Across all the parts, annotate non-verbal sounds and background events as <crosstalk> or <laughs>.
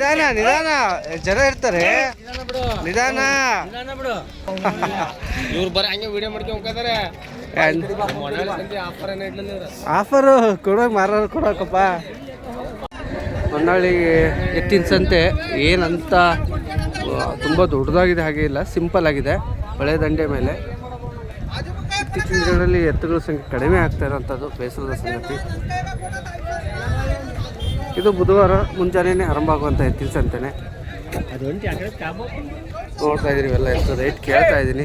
ನಿಧಾನ ನಿಧಾನ. ಜನ ಇರ್ತಾರೆ. ನಿಧಾನ. ಇವ್ರು ಬರ ಹಂಗೆ ವಿಡಿಯೋ ಮಾಡ್ಕೊಂಡು ಹೋಗ್ತಾರೆ ಆಫರ್ ಕೊಡೋಕ್ ಮಾರೋರು ಕೊಡೋಕಪ್ಪ. ಹೊನ್ನಾಳಿ ಎತ್ತಿನ ಸಂತೆ ಏನಂತ ತುಂಬ ದೊಡ್ಡದಾಗಿದೆ ಹಾಗೆ ಇಲ್ಲ ಸಿಂಪಲ್ ಆಗಿದೆ ಹೊಳೆ ದಂಡೆ ಮೇಲೆ. ಇತ್ತೀಚಿನ ದಿನಗಳಲ್ಲಿ ಎತ್ತುಗಳ ಸಂಖ್ಯೆ ಕಡಿಮೆ ಆಗ್ತಾ ಇರೋಂಥದ್ದು ಬೇಸರದ ಸಂಗತಿ. ಇದು ಬುಧವಾರ ಮುಂಜಾನೆ ಆರಂಭ ಆಗುವಂಥ ಎತ್ತಿನ ಸಂತೆನೆ ನೋಡ್ತಾ ಇದ್ದೀರಿ, ಇವೆಲ್ಲ ಎಷ್ಟು ರೇಟ್ ಕೇಳ್ತಾ ಇದ್ದೀನಿ.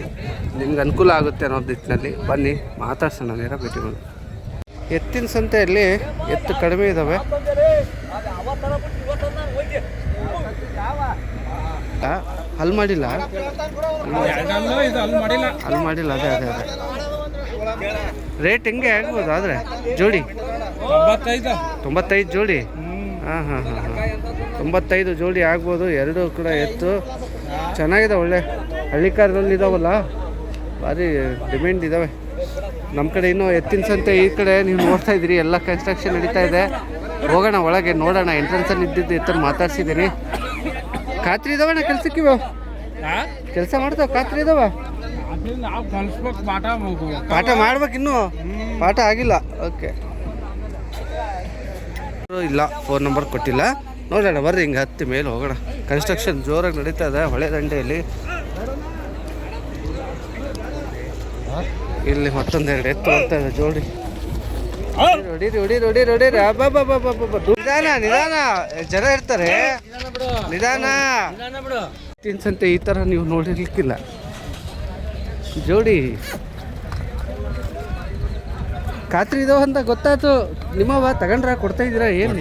ನಿಮ್ಗೆ ಅನುಕೂಲ ಆಗುತ್ತೆ ಅನ್ನೋ ದಿಟ್ಟಿನಲ್ಲಿ ಬನ್ನಿ, ಮಾತಾಡ್ಸೋಣ, ನೇರ ಭೇಟಿ ಮಾಡಿ ಎತ್ತಿನ ಸಂತೆಯಲ್ಲಿ ಎತ್ತು ಕಡಿಮೆ ಇದ್ದಾವೆ ಹಲ್ ಅಲ್ಲಿ ಮಾಡಿಲ್ಲ? ಅಲ್ಲಿ ಮಾಡಿಲ್ಲ, ಅದೇ ಅದೇ ಅದೇ. ರೇಟ್ ಹೆಂಗೆ ಆಗ್ಬೋದು ಆದರೆ? ಜೋಡಿ? ತೊಂಬತ್ತೈದು ಜೋಡಿ. ಹಾಂ ಹಾಂ ಹಾಂ ತೊಂಬತ್ತೈದು ಜೋಡಿ ಆಗ್ಬೋದು ಎರಡು ಕೂಡ ಎತ್ತು. ಚೆನ್ನಾಗಿದೆ ಒಳ್ಳೆ. ಹಳ್ಳಿಕಾರದಲ್ಲಿ ಇದಾವಲ್ಲ ಭಾರಿ ಡಿಮ್ಯಾಂಡ್ ಇದ್ದಾವೆ ನಮ್ಮ ಕಡೆ ಇನ್ನೂ ಎತ್ತಿನ ಸಂತೆ ಈ ಕಡೆ ನೀವು ನೋಡ್ತಾ ಇದ್ದೀರಿ ಎಲ್ಲ ಕನ್ಸ್ಟ್ರಕ್ಷನ್ ನಡೀತಾ ಇದೆ. ಹೋಗೋಣ ಒಳಗೆ ನೋಡೋಣ. ಎಂಟ್ರೆನ್ಸಲ್ಲಿ ಇದ್ದಿದ್ದು ಎತ್ತನ್ನು ಮಾತಾಡ್ಸಿದ್ದೀನಿ. ಖಾತ್ರಿ ಇದಾವಣ್ಣ ಕೆಲ್ಸಕ್ಕೆ ಇವ? ಕೆಲಸ ಮಾಡ್ತಾವ ಖಾತ್ರಿ ಇದಾವ? ಪಾಠ ಮಾಡ್ಬೇಕು ಇನ್ನೂ? ಪಾಠ ಆಗಿಲ್ಲ. ಓಕೆ ಇಲ್ಲ ಫೋನ್ ನಂಬರ್ ಕೊಟ್ಟಿಲ್ಲ. ನೋಡೋಣ ಬರ್ರಿ ಹಿಂಗೆ ಹತ್ತಿ ಮೇಲೆ ಹೋಗೋಣ. ಕನ್ಸ್ಟ್ರಕ್ಷನ್ ಜೋರಾಗಿ ನಡೀತಾ ಇದೆ ಹೊಳೆ ದಂಡೆಯಲ್ಲಿ ಇಲ್ಲಿ ಮತ್ತೊಂದೆರಡು ಎತ್ತು ಬರ್ತಾ ಇದೆ ಜೋಡಿ. ಹೊಡೀರಿ ಹೊಡೀರಿ ಹೊಡೀರಿ ಹೊಡೀರಿ. ನಿಧಾನ ನಿಧಾನ. ಜನ ಇರ್ತಾರೆ. ನಿಧಾನ. ತಿನ್ಸಂತೆ ಈ ಥರ ನೀವು ನೋಡಿರ್ಲಿಕ್ಕಿಲ್ಲ. ಜೋಡಿ. ಖಾತ್ರಿ ಇದಾವ ಅಂತ ಗೊತ್ತಾಯ್ತು. ನಿಮ್ಮವ ತಗೊಂಡ್ರ ಕೊಡ್ತಾ ಇದ್ದೀರಾ ಏನು?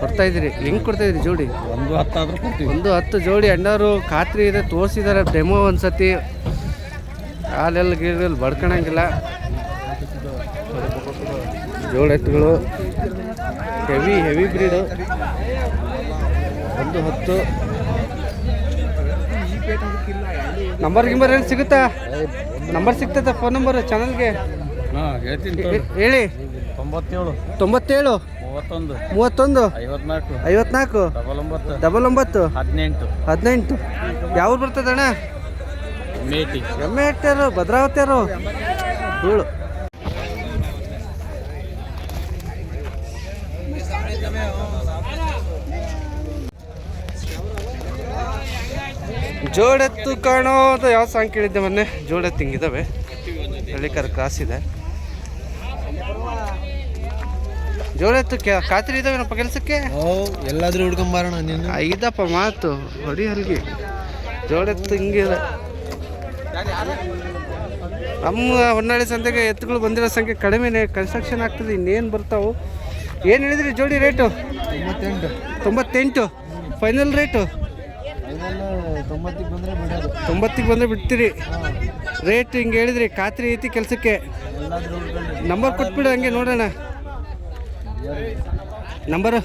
ಕೊಡ್ತಾ ಇದ್ದೀರಿ. ಹೆಂಗ್ ಕೊಡ್ತಾ ಇದ್ದೀರಿ ಜೋಡಿ? ಒಂದು ಹತ್ತಾದ್ರೂ ಕೊಡ್ತೀವಿ. ಒಂದು ಹತ್ತು ಜೋಡಿ ಅಣ್ಣವರು ಖಾತ್ರಿ ಇದೆ ತೋರಿಸಿದ್ದಾರೆ ಡೆಮೋ ಒಂದ್ಸತಿ. ಹಾಲೆಲ್ಲ ಗೀರಲ್ಲಿ ಬಡ್ಕೊಳಂಗಿಲ್ಲ ಜೋಡಿ ಎತ್ತುಗಳು. ಹೆವಿ ಹೆವಿ ಬ್ರೀಡು ಒಂದು ಹತ್ತು. ನಂಬರ್ ಗಿಂಬರ್ ಏನು ಸಿಗುತ್ತಾ? ನಂಬರ್ ಸಿಗ್ತೈತೆ ಫೋನ್ ನಂಬರ್ ಚಾನಲ್ಗೆ ಹೇಳಿ. ತೊಂಬತ್ತೇಳು. ತೊಂಬತ್ತೇಳು. ಮೂವತ್ತೊಂದು. ಮೂವತ್ತೊಂದು. ಐವತ್ನಾಲ್ಕು. ಐವತ್ನಾಲ್ಕು. ಡಬಲ್ ಒಂಬತ್ತು. ಡಬಲ್ ಒಂಬತ್ತು. ಹದಿನೆಂಟು. ಹದಿನೆಂಟು. ಯಾವ್ದು ಬರ್ತದಣ್ಣ ಮೇಟಿ ಎಮ್ಮೆ ಹಟ್ಟ್ಯಾರು ಭದ್ರಾವತಿಯರು ಧೂಳು. ಜೋಡೆತ್ತು ಕಾಣೋದು ಯಾವ ಸಾಂಗ್ ಕೇಳಿದ್ದೆ ಮೊನ್ನೆ? ಜೋಡೆತ್ತು ಹಿಂಗಿದಾವೆ ಹಳ್ಳಿಕರ್ ಕ್ರಾಸ್ ಇದೆ. ಜೋಡೆತ್ತು ಕೆ- ಖಾತ್ರಿ ಇದಾವೇನಪ್ಪ ಕೆಲಸಕ್ಕೆ ಎಲ್ಲಾದ್ರೂ ಹುಡ್ಕೊಂಬಾರೋಣ ನೀನು? ಇದಪ್ಪ ಮಾತು ಹೊಡಿ ಹಲ್ಗಿ. ಎತ್ತು ಹಿಂಗಿಲ್ಲ ನಮ್ಮ ಹೊನ್ನಾಳಿ ಸಂತೆಗೆ ಎತ್ತುಗಳು ಬಂದಿರೋ ಸಂಖ್ಯೆ ಕಡಿಮೆನೆ ಕನ್ಸ್ಟ್ರಕ್ಷನ್ ಆಗ್ತದೆ ಇನ್ನೇನು ಬರ್ತಾವು? ಏನು ಹೇಳಿದ್ರಿ ಜೋಡಿ ರೇಟು ತೊಂಬತ್ತೆಂಟು. ತೊಂಬತ್ತೆಂಟು? ಫೈನಲ್ ರೇಟು ತೊಂಬತ್ತಿಗೆ ಬಂದರೆ ಬಿಡ್ತೀರಿ. ರೇಟ್ ಹಿಂಗೆ ಹೇಳಿದ್ರಿ ಖಾತ್ರಿ ಐತಿ ಕೆಲಸಕ್ಕೆ. ನಂಬರ್ ಕೊಟ್ಬಿಡು ಹಂಗೆ ನೋಡೋಣ. ನಂಬರು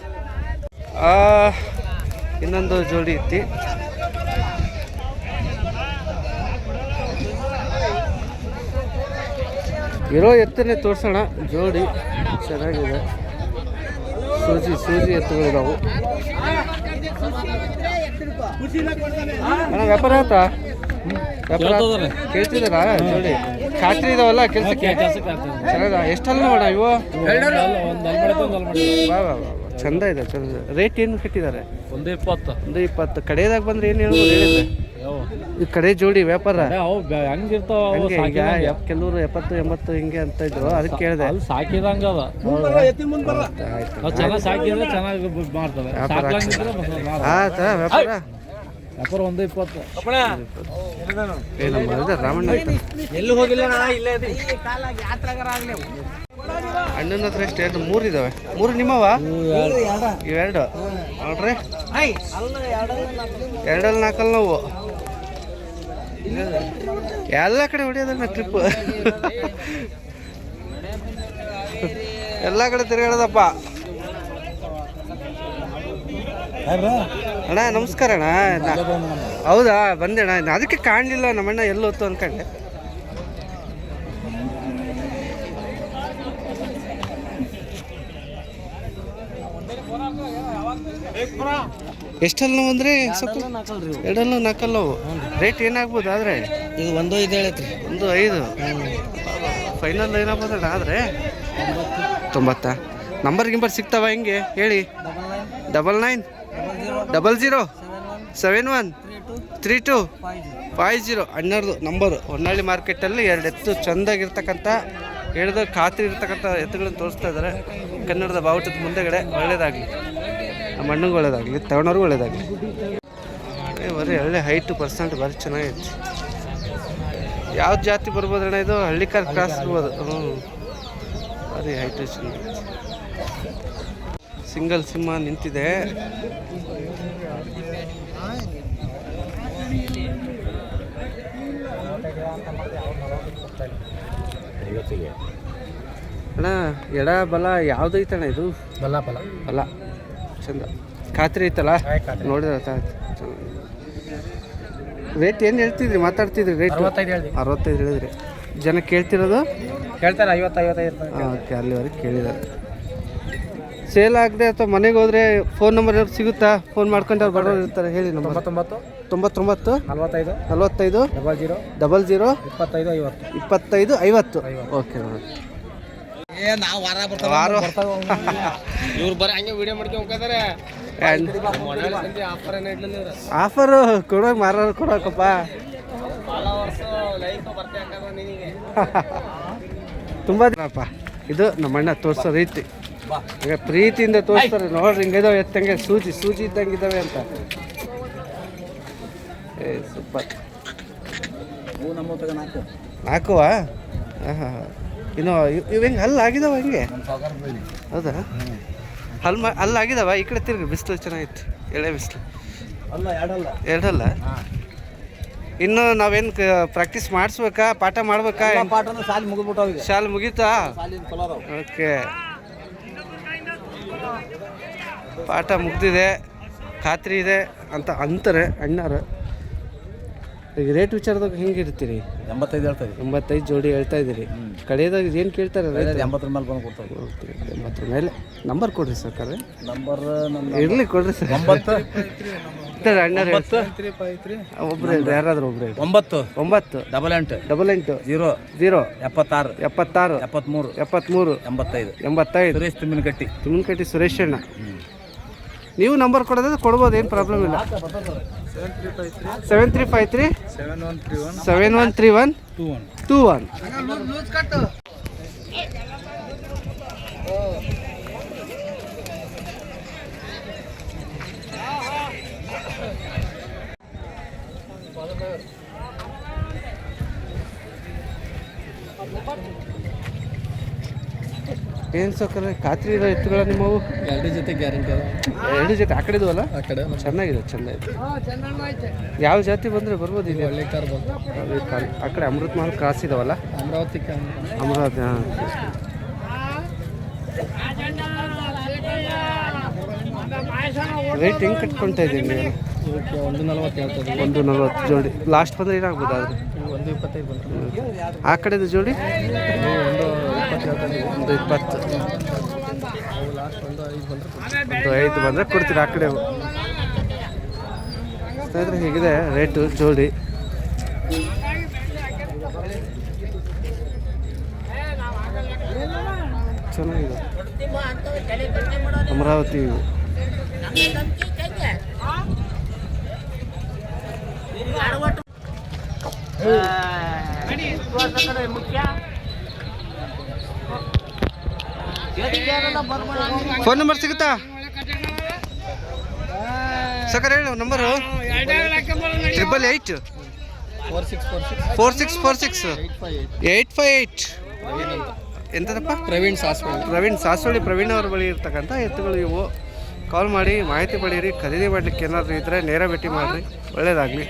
ಇನ್ನೊಂದು ಜೋಡಿ ಐತಿ. ಇರೋ ಎತ್ತನ್ನೇ ತೋರ್ಸೋಣ. ಜೋಡಿ ಚೆನ್ನಾಗಿದೆ. ಸೂಜಿ ಸೂಜಿ ಎತ್ತುಗಳಿದಾವು ವ್ಯಾಪಾರ ಆಯ್ತಾ? ವ್ಯಾಪಾರ ಕೇಳ್ತಿದ್ದಾರಾ? ಜೋಡಿ. ಖಾತ್ರಿ ಇದಾವಲ್ಲ ಕೆಲಸಕ್ಕೆ? ಚೆನ್ನಾಗ ಎಷ್ಟಲ್ಲ ನೋಡ ಇವು? ವಾ ವಾ ವಾ. ಚಂದ ಇದೆ ಚಂದ. ರೇಟ್ ಏನು ಕಟ್ಟಿದ್ದಾರೆ? ಒಂದು ಇಪ್ಪತ್ತು. ಒಂದು ಇಪ್ಪತ್ತು. ಕಡೆದಾಗ ಬಂದ್ರೆ ಏನು ಹೇಳ್ಬೋದು ಹೇಳಿದ್ರೆ? ಯಾವ ಈ ಕಡೆ ಜೋಡಿ ವ್ಯಾಪಾರ? ಅವು ಹೆಂಗಿರ್ತಾವ ಹಂಗೆ ಈಗ ಎಪ್- ಕೆಲವರು ಎಪ್ಪತ್ತು ಎಂಬತ್ತು ಹಿಂಗೆ ಅಂತ ಇದ್ರು. ಅದಕ್ಕೆ ಕೇಳಿದೆ. ಅಲ್ಲಿ ಸಾಕಿದಂಗ ಅದ. ಆಯ್ತು ಅವು ಚೆನ್ನಾಗಿ ಸಾಕಿದ್ರೆ ಚೆನ್ನಾಗಿ ಮಾಡ್ತವೆ ವ್ಯಾಪಾರ ಬ- ಮಾರಲ್ಲ. ವ್ಯಾಪಾರ. ವ್ಯಾಪಾರ ಒಂದು ಇಪ್ಪತ್ತು. ರಾಮಣ್ಣ. ಎಲ್ಲಿ ಹೋಗಿಲ್ಲ ನಾ? ಇಲ್ಲೇ ಅಣ್ಣನ ಹತ್ರ ಎಷ್ಟು? ಎರಡು ಮೂರು ಇದಾವೆ. ಮೂರು ನಿಮ್ಮವ? ಇವೆರಡು. ನೋಡ್ರಿ. ಎರಡಲ್ಲಿ ನಾಲ್ಕಲ್ಲಿ ನಾವು. ಎಲ್ಲ ಕಡೆ ಹೊಡಿಯೋದಲ್ಲ ಟ್ರಿಪ್ ಎಲ್ಲ ಕಡೆ ತಿರುಗಾಡೋದಪ್ಪ. ಅಣ್ಣ ನಮಸ್ಕಾರ ಅಣ್ಣ. ಹೌದಾ? ಬಂದೆ ಅಣ್ಣ. ಅದಕ್ಕೆ ಕಾಣಲಿಲ್ಲ ನಮ್ಮಣ್ಣ ಎಲ್ಲಿ ಹೊತ್ತು ಅನ್ಕೊಂಡೆ. ನೋವು ಅಂದರೆ? ಸ್ವಲ್ಪ ಎರಡಲ್ಲೂ ನಾಲ್ಕಲ್ಲವು ರೇಟ್ ಏನಾಗ್ಬೋದು ಆದರೆ? ಈಗ ಒಂದು ಐದು ಹೇಳೈತ್ರಿ. ಒಂದು ಐದು. ಫೈನಲ್ ಏನಾಗ್ಬೋದಣ್ಣ ಆದರೆ? ತೊಂಬತ್ತಾ? ನಂಬರ್ ಗಿಂಬರ್ ಸಿಗ್ತಾವ ಹೆಂಗೆ? ಹೇಳಿ. Double nine double zero seven one three two five zero ಹನ್ನೆರಡು ನಂಬರು. ಹೊನ್ನಾಳಿ ಮಾರ್ಕೆಟಲ್ಲಿ ಎರಡು ಎತ್ತು ಚೆಂದಾಗಿರ್ತಕ್ಕಂಥ ಹೇಳಿದ ಖಾತ್ರಿ ಇರ್ತಕ್ಕಂಥ ಎತ್ತುಗಳನ್ನು ತೋರಿಸ್ತಾ ಇದ್ದಾರೆ. ಕನ್ನಡದ ಬಾವುಟದ ಮುಂದೆಗಡೆ ಒಳ್ಳೇದಾಗಲಿ. ನಮ್ಮ ಅಣ್ಣಂಗೆ ಒಳ್ಳೇದಾಗಲಿ ತಗೊಂಡವ್ರಿಗೂ ಒಳ್ಳೇದಾಗಲಿ. ಬರೀ ಒಳ್ಳೆ ಹೈಟು ಪರ್ಸೆಂಟ್ ಭಾರಿ ಚೆನ್ನಾಗಿತ್ತು ಯಾವ ಜಾತಿ ಬರ್ಬೋದಣ್ಣ ಇದು? ಹಳ್ಳಿಕಾರ್ ಕ್ರಾಸ್ ಇರ್ಬೋದು ಹ್ಞೂ ಭಾರಿ ಹೈಟು ಚೆನ್ನಾಗೈತಿ. ಸಿಂಗಲ್ ಸಿಂಹ ನಿಂತಿದೆ. ಅಣ್ಣ ಎಡ ಬಲ ಯಾವ್ದು ಐತಣ್ಣ ಇದು? ಬಲ ಬಲ. ಬಲ. ಚಂದ. ಖಾತ್ರಿ ಐತಲ್ಲ? ನೋಡಿದ್ರೆ ರೇಟ್ ಏನು ಹೇಳ್ತಿದ್ರಿ? ಮಾತಾಡ್ತಿದ್ರಿ ರೇಟ್ ಅರವತ್ತೈದು ಹೇಳಿ ಅರವತ್ತೈದು ಹೇಳಿದ್ರಿ. ಜನ ಕೇಳ್ತಿರೋದು? ಕೇಳ್ತಾರೆ ಐವತ್ತು ಐವತ್ತೈದು ಓಕೆ ಅಲ್ಲಿವರೆಗೆ ಕೇಳಿದ್ದಾರೆ. ಸೇಲ್ ಆಗದೆ ಅಥವಾ ಮನೆಗೆ ಹೋದ್ರೆ ಫೋನ್ ನಂಬರ್ ಏನಾದ್ರು ಸಿಗುತ್ತಾ? ಫೋನ್ ಮಾಡ್ಕೊಂಡು ಅವ್ರು ಬರೋರು ಇರ್ತಾರೆ. ಹೇಳಿ ನಂಬರ್ ತೊಂಬತ್ತೊಂಬತ್ತು ತೊಂಬತ್ತೊಂಬತ್ತು ನಲ್ವತ್ತೈದು ನಲವತ್ತೈದು ಡಬಲ್ ಜೀರೋ ಡಬಲ್ ಜೀರೋ ಇಪ್ಪತ್ತೈದು ಐವತ್ತು. ಇಪ್ಪತ್ತೈದು ಐವತ್ತು. ಓಕೆ ಏ ನಾವು ವಾರ ವಾರ. ಇವ್ರು ಬರೀ ಹಂಗೆ ವಿಡಿಯೋ ಮಾಡ್ಕೊಂಡು ಹೋಗ್ತಾರೆ ಆಫರ್ ಏನು ಇಡ್ಲಿಲ್ಲ ಇವ್ರು? ಆಫರು ಕೊಡೋ ಮಾರೋರು ಕೊಡೋಕಪ್ಪ. <laughs> ತುಂಬ ದಿನಪ್ಪ ಇದು ನಮ್ಮಣ್ಣ ತೋರಿಸೋ ರೀತಿ. ಈಗ ಪ್ರೀತಿಯಿಂದ ತೋರಿಸ್ತಾರೆ ನೋಡ್ರಿ ಹಿಂಗಿದಾವೆ ಎತ್ತಂಗೆ ಸೂಜಿ ಸೂಜಿ ಇದ್ದಂಗೆ ಇದ್ದಾವೆ ಅಂತ. ಏ ಸೂಪರ್. ನಾಕುವ ನಮ್ಮ ತಗ ನಾಲ್ಕು. ನಾಲ್ಕುವ? ಹಾಂ ಇನ್ನು ಇವ್- ಹೆಂಗೆ ಹಲ್ಲು ಆಗಿದಾವ ಹಂಗೆ? ಹೌದಾ? ಹಲ್ ಮಾ ಅಲ್ಲಿ ಆಗಿದಾವ? ಈ ಕಡೆ ತಿರ್ಗಿ ಬಿಸಿಲು ಚೆನ್ನಾಗಿತ್ತು ಎಳೆ ಬಿಸಿಲು. ಅಲ್ಲ ಎರಡಲ್ಲ. ಇನ್ನು ನಾವೇನು ಪ್ರಾಕ್ಟೀಸ್ ಮಾಡಿಸ್ಬೇಕಾ ಪಾಠ ಮಾಡ್ಬೇಕಾ? ಶಾಲೆ ಮುಗಿತಾ? ಓಕೆ ಪಾಠ ಮುಗ್ದಿದೆ ಖಾತ್ರಿ ಇದೆ ಅಂತ ಅಂತಾರೆ ಅಣ್ಣಾರು. ಈಗ ರೇಟ್ ವಿಚಾರದಾಗ ಹೆಂಗೆ ಇರ್ತೀರಿ? ಎಂಬತ್ತೈದು ಹೇಳ್ತದೆ ಎಂಬತ್ತೈದು ಜೋಡಿ ಹೇಳ್ತಾ ಇದ್ದೀರಿ ಕಡೆಯದಾಗ ಏನು ಕೇಳ್ತಾರೆ ರೈತರು? ಎಂಬತ್ತರ ಮೇಲೆ ಬಂದು ಕೊಡ್ತಾರೆ. ಓಕೆ, ಎಂಬತ್ತರ ಮೇಲೆ. ನಂಬರ್ ಕೊಡ್ರಿ ಸರ್ಕಾರ. ನಂಬರ್ ನಮ್ಮ ಇರಲಿ ಕೊಡ್ರಿ ಸರ್. ಒಂಬತ್ತು ಇದ್ದಾರೆ ಅಣ್ಣಾರು ಒಬ್ರು ಹೇಳ್ರಿ ಯಾರಾದ್ರೂ ಒಬ್ರು ಹೇಳ್ರಿ ಒಂಬತ್ತು. ಒಂಬತ್ತು. ಡಬಲ್ ಎಂಟು. ಡಬಲ್ ಎಂಟು. ಜೀರೋ. ಜೀರೋ. ಎಪ್ಪತ್ತಾರು. ಎಪ್ಪತ್ತಾರು. ಎಪ್ಪತ್ತ್ಮೂರು ಎಪ್ಪತ್ತ್ಮೂರು ಎಂಬತ್ತೈದು. ಎಂಬತ್ತೈದು. ಸುರೇಶ್ ತುಮ್ಮಿನಕಟ್ಟಿ. ತುಮಕಟ್ಟಿ ಸುರೇಶ್ ಅಣ್ಣ. ನೀವು ನಂಬರ್ ಕೊಡೋದಾದ್ರೆ ಕೊಡ್ಬೋದು ಏನು ಪ್ರಾಬ್ಲಮ್ ಇಲ್ಲ. Seven three five three seven one three one two one Thank one ಏನು ಸೌಕರ್ಯ ಖಾತ್ರಿ ಇರೋ ಎತ್ತುಗಳ ನಿಮ್ಮವು? ಎರಡು ಜೊತೆ ಗ್ಯಾರಂಟಿ ಎರಡು ಜೊತೆ ಆ ಕಡೆ ಅಲ್ಲ? ಆ ಕಡೆ ಚೆನ್ನಾಗಿದೆ ಚೆಂದ ಇದೆ ಯಾವ ಜಾತಿ ಬಂದ್ರೆ ಬರ್ಬೋದು ಇಲ್ಲಿ? ಒಳ್ಳೆ ಕಾರ್ ಆ ಕಡೆ ಅಮೃತ್ ಮಹಲ್ ಕ್ರಾಸ್ ಇದಾವಲ್ಲ? ಅಮರಾವತಿ ಅಮರಾವತಿ ಹಾಂ. ರೇಟ್ ಹೆಂಗೆ ಕಟ್ಕೊಳ್ತಾ ಇದ್ದೀನಿ ನೀವು? ಒಂದು ನಲ್ವತ್ತು ಹೇಳ್ತದೆ ಒಂದು ನಲ್ವತ್ತು ಜೋಡಿ. ಲಾಸ್ಟ್ ಬಂದರೆ ಏನಾಗ್ಬೋದು ಆದರೆ ಒಂದು ಇಪ್ಪತ್ತೈದು ಬಂತು. ಆ ಕಡೆದು ಜೋಡಿ? ಒಂದು ಒಂದು ಇಪ್ಪತ್ತು. ಲಾಸ್ಟ್ ಒಂದು ಐದು ಬಂದ್ರೆ ಒಂದು ಐದು ಬಂದರೆ ಕೊಡ್ತೀರಿ ಆ ಕಡೆ. ಸ್ನೇಹಿತರೆ ಹೀಗಿದೆ ರೇಟು ಜೋಡಿ. ಚೆನ್ನಾಗಿದೆ. ಅಮರಾವತಿ ಇವು ಫೋನ್ ನಂಬರ್ ಸಿಗುತ್ತಾ? ಸಕರ್ ಹೇಳು number triple eight four six four six eight five eight Praveen ಎಂತದಪ್ಪ? Praveen ಸಾಸ್ವಳ್ಳಿ. Praveen Sasoli Praveen ಅವ್ರ ಬಳಿ ಇರ್ತಕ್ಕಂಥ ಎತ್ತುಗಳು ಇವು. ಕಾಲ್ ಮಾಡಿ ಮಾಹಿತಿ ಪಡೀರಿ ಖರೀದಿ ಮಾಡಲಿಕ್ಕೆ ಏನಾದರೂ ಇದ್ದರೆ ನೇರ ಭೇಟಿ ಮಾಡಿರಿ. ಒಳ್ಳೆಯದಾಗಲಿ